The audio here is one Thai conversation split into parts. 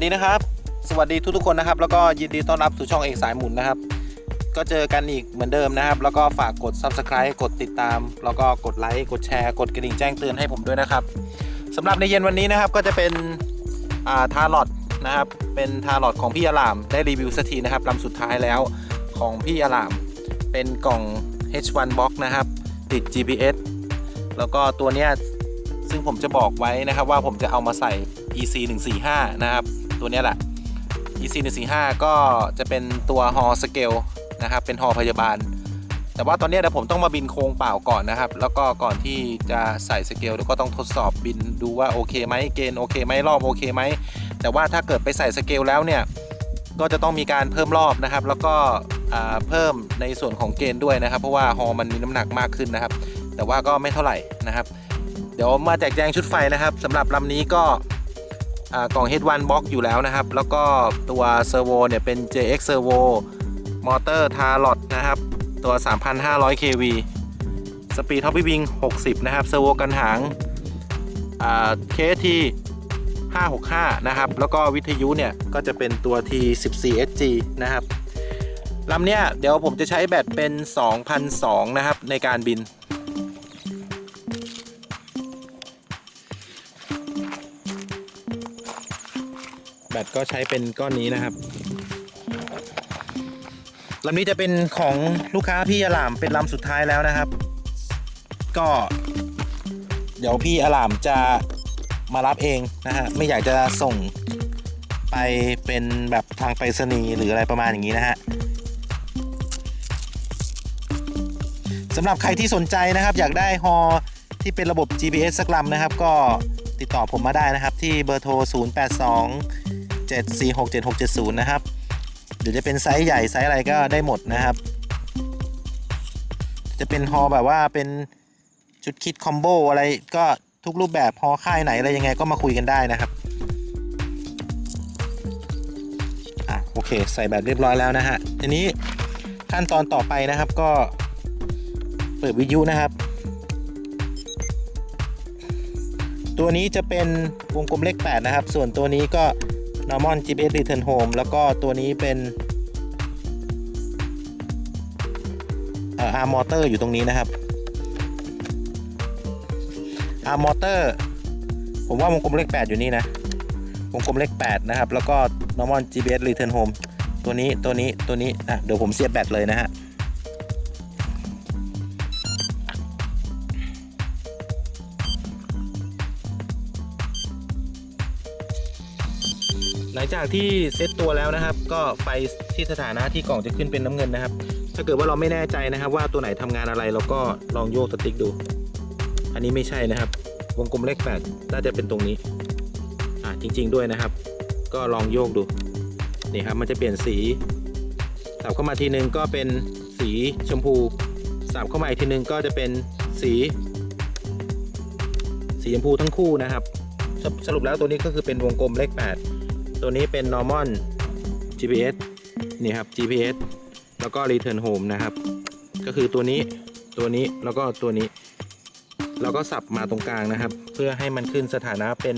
วัสดีนะครับ สวัสดีทุกๆคนนะครับ แล้วก็ยินดีต้อนรับสู่ช่องเอกสายหมุนนะครับ ก็เจอกันอีกเหมือนเดิมนะครับ แล้วก็ฝากกด subscribe กดติดตาม แล้วก็กดไลค์กดแชร์กดกระดิ่งแจ้งเตือนให้ผมด้วยนะครับสำหรับในเย็นวันนี้นะครับก็จะเป็นาทาร์ลอตนะครับ เป็นทาร์ลอตของพี่อาลาม ได้รีวิวสักทีนะครับลำสุดท้ายแล้วของพี่อาลาม เป็นกล่อง H1 box นะครับ ติด GPS แล้วก็ตัวเนี้ยซึ่งผมจะบอกไว้นะครับว่าผมจะเอามาใส่ EC 145 นะครับ ตัวนี้แหละ EC 145ก็จะเป็นตัวฮอสเกลนะครับเป็นฮอพยาบาล แต่ว่าตอนนี้เดี๋ยวผมต้องมาบินโครงเปล่าก่อนนะครับ แล้วก็ก่อนที่จะใส่สเกลเดี๋ยวก็ต้องทดสอบบินดูว่าโอเคไหมเกณฑ์โอเคไหมรอบโอเคไหมแต่ว่าถ้าเกิดไปใส่สเกลแล้วเนี่ยก็จะต้องมีการเพิ่มรอบนะครับ แล้วก็เพิ่มในส่วนของเกณฑ์ด้วยนะครับ เพราะว่าฮอมันมีน้ำหนักมากขึ้นนะครับ แต่ว่าก็ไม่เท่าไหร่นะครับ เดี๋ยวมาแจกแจงชุดไฟนะครับสำหรับลำนี้ก็ กล่อง H1 Box อยู่แล้วนะครับ แล้วก็ตัวเซอร์โวเนี่ยเป็น JX Servo มอเตอร์ทาร์ลอดนะครับ ตัว 3,500 kV สปีดท็อปปิ้ง60 นะครับเซอร์โวกันหางอ่า KT 565 นะครับ แล้วก็วิทยุเนี่ย ก็จะเป็นตัว T14SG นะครับลำเนี้ยเดี๋ยวผมจะใช้แบตเป็น 2,002 นะครับ ในการบิน แบตก็ใช้เป็นก้อนนี้นะครับลำนี้จะเป็นของลูกค้าพี่อาลามเป็นลำสุดท้ายแล้วนะครับ ก็ เดี๋ยวพี่อาลามจะมารับเองนะฮะไม่อยากจะส่งไปเป็นแบบทางไปรษณีย์หรืออะไรประมาณอย่างนี้นะฮะสำหรับใครที่สนใจนะครับ อยากได้ฮอที่เป็นระบบ GPS สักลำนะครับ ก็ติดต่อผมมาได้นะครับ ที่เบอร์โทร 082 746 7670 นะครับเดี๋ยวจะเป็นไซส์ใหญ่ไซส์อะไรก็ได้หมดนะครับ จะเป็นฮอแบบว่าเป็นชุดคิดคอมโบอะไรก็ทุกรูปแบบฮอค่ายไหนอะไรยังไงก็มาคุยกันได้นะครับอะโอเค ใส่แบบเรียบร้อยแล้วนะฮะทีนี้ขั้นตอนต่อไปนะครับก็เปิดวิทยุนะครับ ตัวนี้จะเป็นวงกลมเลข8นะครับ ส่วนตัวนี้ก็ normal GPS return home แล้วก็ตัวนี้เป็นเอ่อ arm motor อยู่ตรงนี้นะครับ arm motor ผมว่าวงกลมเลข 8 อยู่นี่นะ วงกลมเลข 8 นะครับ แล้วก็ normal GPS return home ตัวนี้ตัวนี้ตัวนี้อะเดี๋ยวผมเสียบแบตเลยนะฮะ ลังจากที่เซตตัวแล้วนะครับ ก็ไฟที่สถานะที่กล่องจะขึ้นเป็นน้ำเงินนะครับ ถ้าเกิดว่าเราไม่แน่ใจนะครับ ว่าตัวไหนทำงานอะไรเราก็ลองโยกสติ๊กดู อันนี้ไม่ใช่นะครับ วงกลมเลขแปดน่าจะเป็นตรงนี้ อ่าจริง ๆ ด้วยนะครับ ก็ลองโยกดูนี่ครับมันจะเปลี่ยนสีสับเข้ามาทีนึงก็เป็นสีชมพูสับเข้ามาอีกทีนึงก็จะเป็นสี สีชมพูทั้งคู่นะครับสสรุปแล้วตัวนี้ก็คือเป็นวงกลมเลข8 ตัวนี้เป็น normal GPS นี่ครับ GPS แล้วก็ return home นะครับ ก็คือตัวนี้ตัวนี้แล้วก็ตัวนี้ เราก็สับมาตรงกลางนะครับ เพื่อให้มันขึ้นสถานะเป็น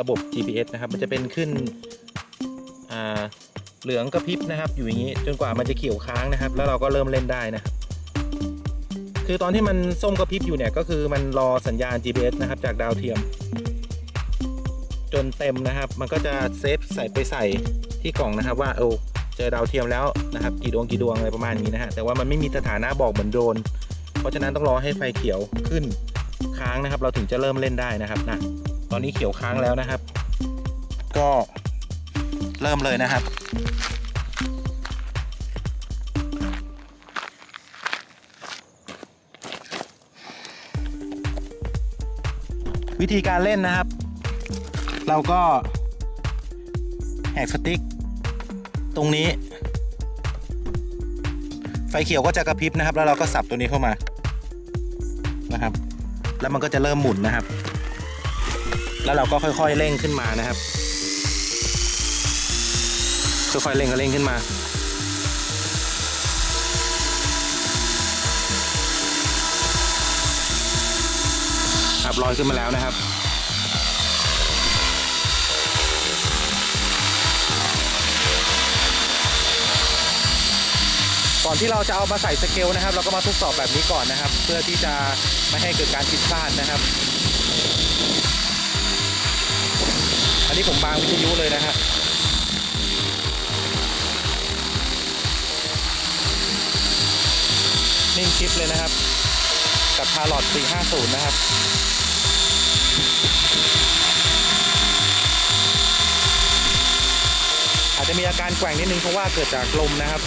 ระบบ GPS นะครับ มันจะเป็นขึ้นเหลืองกระพริบนะครับ อยู่อย่างนี้จนกว่ามันจะเขียวค้างนะครับ แล้วเราก็เริ่มเล่นได้นะครับ คือตอนที่มันส้มกระพริบอยู่เนี่ยก็คือมันรอสัญญาณ GPS นะครับ จากดาวเทียม จนเต็มนะครับ มันก็จะเซฟใส่ไปใส่ที่กล่องนะครับว่าเออเจอดาวเทียมแล้วนะครับกี่ดวงกี่ดวงอะไรประมาณนี้นะฮะแต่ว่ามันไม่มีสถานะบอกเหมือนโดรนเพราะฉะนั้นต้องรอให้ไฟเขียวขึ้นค้างนะครับ เราถึงจะเริ่มเล่นได้นะครับนะตอนนี้เขียวค้างแล้วนะครับ ก็เริ่มเลยนะครับวิธีการเล่นนะครับ เราก็แหกสติ๊ก ตรงนี้ ไฟเขียวก็จะกระพริบนะครับ แล้วเราก็สับตัวนี้เข้ามานะครับ แล้วมันก็จะเริ่มหมุนนะครับ แล้วเราก็ค่อยๆเร่งขึ้นมานะครับค่อยๆเร่งก็เร่งขึ้นมาครับลอยขึ้นมาแล้วนะครับ ก่อนที่เราจะเอามาใส่สเกลนะครับ เราก็มาทดสอบแบบนี้ก่อนนะครับ เพื่อที่จะไม่ให้เกิดการผิดพลาดนะครับ อันนี้ผมบางวิทยุเลยนะฮะนิ่งคลิปเลยนะครับ กับพาลอด450 นะครับอาจจะมีอาการแกว่งนิดนึงเพราะว่าเกิดจากลมนะครับ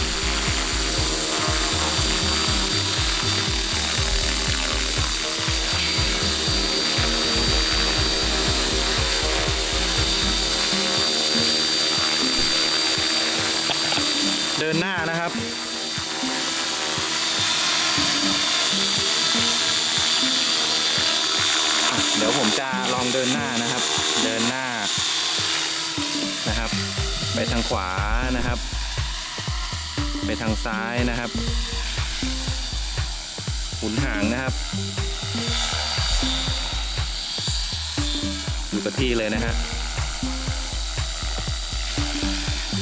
ครับเดี๋ยวผมจะลองเดินหน้านะครับ เดินหน้านะครับ ไปทางขวานะครับ ไปทางซ้ายนะครับหุนหางนะครับ อยู่กับที่เลยนะฮะ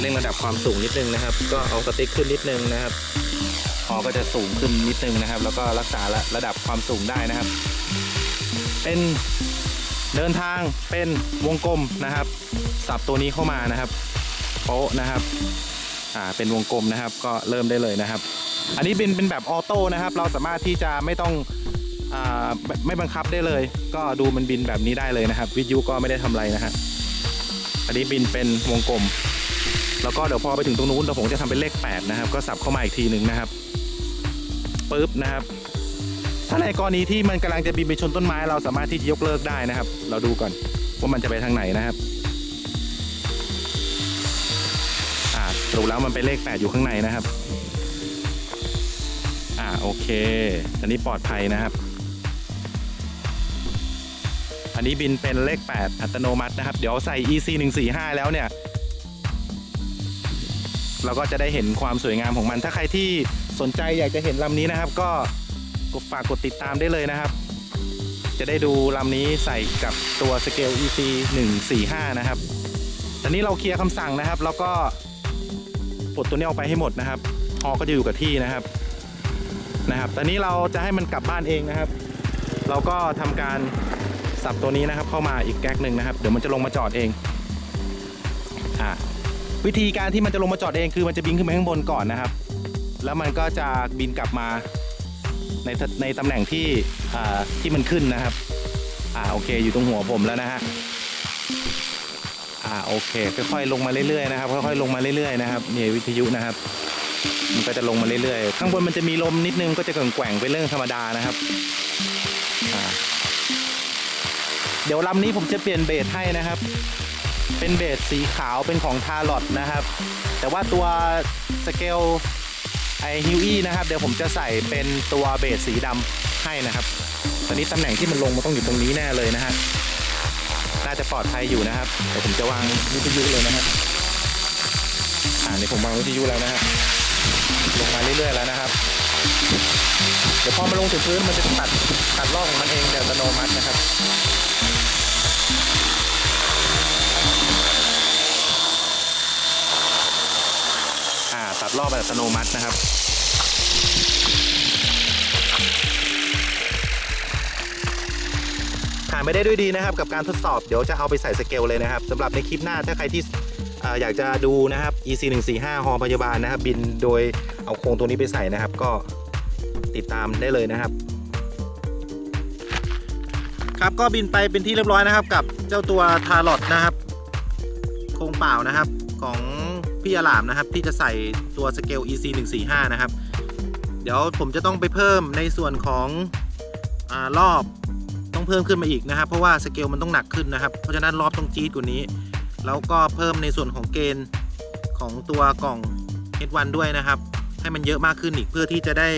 เร่งระดับความสูงนิดนึงนะครับ ก็เอาสติ๊กขึ้นนิดนึงนะครับคอก็จะสูงขึ้นนิดนึงนะครับ แล้วก็รักษาระระดับความสูงได้นะครับ เป็นเดินทางเป็นวงกลมนะครับ สับตัวนี้เข้ามานะครับโป๊ะนะครับอ่าเป็นวงกลมนะครับ ก็เริ่มได้เลยนะครับ อันนี้เป็นเป็นแบบออโต้นะครับ เราสามารถที่จะไม่ต้องอ่าไม่ไม่บังคับได้เลย ก็ดูมันบินแบบนี้ได้เลยนะครับ วิทยุก็ไม่ได้ทำอะไรนะฮะอันนี้บินเป็นวงกลม แล้วก็เดี๋ยวพอไปถึงตรงนู้นเดี๋ยวผมจะทำเป็นเลข8นะครับก็สับเข้ามาอีกทีหนึ่งนะครับปึ๊บนะครับ ถ้าในกรณีที่มันกำลังจะบินไปชนต้นไม้เราสามารถที่จะยกเลิกได้นะครับ เราดูก่อนว่ามันจะไปทางไหนนะครับอ่าสรุปแล้วมันเป็นเลข 8 อยู่ข้างในนะครับอ่าโอเค อันนี้ปลอดภัยนะครับอันนี้บินเป็นเลข 8 อัตโนมัตินะครับ เดี๋ยวใส่ EC 145 แล้วเนี่ย เราก็จะได้เห็นความสวยงามของมัน ถ้าใครที่สนใจอยากจะเห็นลำนี้นะครับ ก็กดฝากกดติดตามได้เลยนะครับ จะได้ดูลำนี้ใส่กับตัวสเกล EC 145 นะครับ ตอนนี้เราเคลียร์คำสั่งนะครับ แล้วก็ปลดตัวนี้ออกไปให้หมดนะครับฮอก็จะอยู่กับที่นะครับนะครับ ตอนนี้เราจะให้มันกลับบ้านเองนะครับ เราก็ทำการสับตัวนี้นะครับ เข้ามาอีกแก๊กหนึ่งนะครับ เดี๋ยวมันจะลงมาจอดเองอ่า วิธีการที่มันจะลงมาจอดเองคือมันจะบินขึ้นไปข้างบนก่อนนะครับ แล้วมันก็จะบินกลับมาในในตำแหน่งที่ที่มันขึ้นนะครับ อ่าโอเคอยู่ตรงหัวผมแล้วนะฮะอ่าโอเคค่อยๆลงมาเรื่อยๆนะครับค่อยๆลงมาเรื่อยๆนะครับเนี่ยวิทยุนะครับ มันก็จะลงมาเรื่อยๆ ข้างบนมันจะมีลมนิดนึงก็จะแกว่งๆเป็นเรื่องธรรมดานะครับอ่าเดี๋ยวลำนี้ผมจะเปลี่ยนเบสให้นะครับ เป็นเบสสีขาวเป็นของทาร์ลอตนะครับ แต่ว่าตัวสเกลไอฮิวอี้นะครับ เดี๋ยวผมจะใส่เป็นตัวเบสสีดำให้นะครับ ตอนนี้ตำแหน่งที่มันลงมันต้องอยู่ตรงนี้แน่เลยนะฮะน่าจะปลอดภัยอยู่นะครับเดี๋ยวผมจะวางวิทยุเลยนะฮะอ่านี่ผมวางวิทยุแล้วนะฮะลงมาเรื่อยๆแล้วนะครับ เดี๋ยวพอมาลงถึงพื้นมันจะตัดตัดล่องมันเองเดี๋ยวอัตโนมัตินะครับ ตัดรอบแบบอัตโนมัตินะครับ ผ่านไปได้ด้วยดีนะครับ กับการทดสอบเดี๋ยวจะเอาไปใส่สเกลเลยนะครับสำหรับในคลิปหน้าถ้าใครที่ออยากจะดูนะครับ EC 1 4 5ฮอพยาบาลนะครับ บินโดยเอาโครงตัวนี้ไปใส่นะครับ ก็ติดตามได้เลยนะครับ ครับก็บินไปเป็นที่เรียบร้อยนะครับ กับเจ้าตัวทารอตนะครับ โครงเปล่านะครับของ พี่อาลามนะครับ ที่จะใส่ตัวสเกล EC 145 นะครับ เดี๋ยวผมจะต้องไปเพิ่มในส่วนของอรอบต้องเพิ่มขึ้นมาอีกนะครับ เพราะว่าสเกลมันต้องหนักขึ้นนะครับ เพราะฉะนั้นรอบต้องจี๊ดกว่านี้ แล้วก็เพิ่มในส่วนของเกณฑ์ของตัวกล่อง H1 ด้วยนะครับ ให้มันเยอะมากขึ้นอีกเพื่อที่จะได้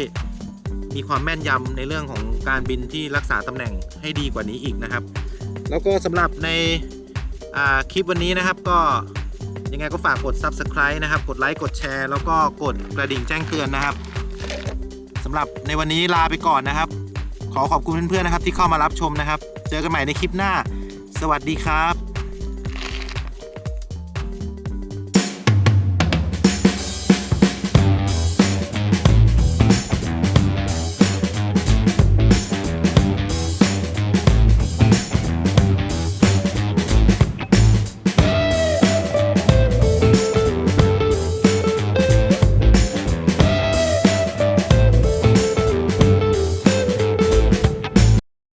มีความแม่นยำในเรื่องของการบินที่รักษาตำแหน่งให้ดีกว่านี้อีกนะครับ แล้วก็สำหรับในคลิปวันนี้นะครับก็ ยังไงก็ฝากกด Subscribe นะครับ กดไลค์กดแชร์แล้วก็กดกระดิ่งแจ้งเตือนนะครับสำหรับในวันนี้ลาไปก่อนนะครับ ขอขอบคุณเพื่อนๆนะครับที่เข้ามารับชมนะครับ เจอกันใหม่ในคลิปหน้า สวัสดีครับ